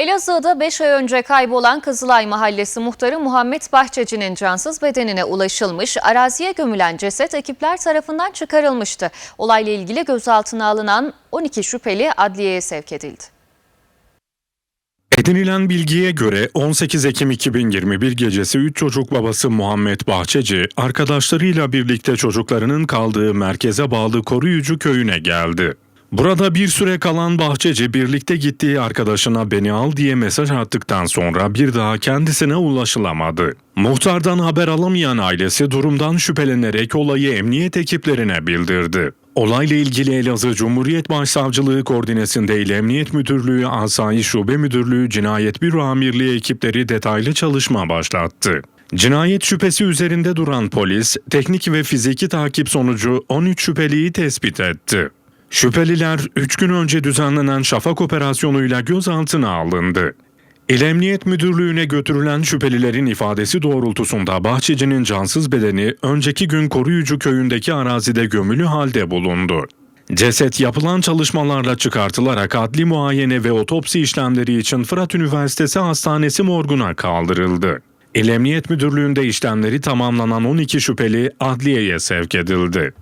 Elazığ'da 5 ay önce kaybolan Kızılay Mahallesi muhtarı Muhammed Bahçeci'nin cansız bedenine ulaşılmış, araziye gömülen ceset ekipler tarafından çıkarılmıştı. Olayla ilgili gözaltına alınan 12 şüpheli adliyeye sevk edildi. Edinilen bilgiye göre 18 Ekim 2021 gecesi 3 çocuk babası Muhammed Bahçeci, arkadaşlarıyla birlikte çocuklarının kaldığı merkeze bağlı Koruyucu köyüne geldi. Burada bir süre kalan Bahçeci birlikte gittiği arkadaşına beni al diye mesaj attıktan sonra bir daha kendisine ulaşılamadı. Muhtardan haber alamayan ailesi durumdan şüphelenerek olayı emniyet ekiplerine bildirdi. Olayla ilgili Elazığ Cumhuriyet Başsavcılığı koordinesinde İl Emniyet Müdürlüğü, Asayiş Şube Müdürlüğü, Cinayet Büro Amirliği ekipleri detaylı çalışma başlattı. Cinayet şüphesi üzerinde duran polis, teknik ve fiziki takip sonucu 13 şüpheliyi tespit etti. Şüpheliler 3 gün önce düzenlenen şafak operasyonuyla gözaltına alındı. İl Emniyet Müdürlüğü'ne götürülen şüphelilerin ifadesi doğrultusunda Bahçeci'nin cansız bedeni önceki gün Koruyucu köyündeki arazide gömülü halde bulundu. Ceset yapılan çalışmalarla çıkartılarak adli muayene ve otopsi işlemleri için Fırat Üniversitesi Hastanesi morguna kaldırıldı. İl Emniyet Müdürlüğü'nde işlemleri tamamlanan 12 şüpheli adliyeye sevk edildi.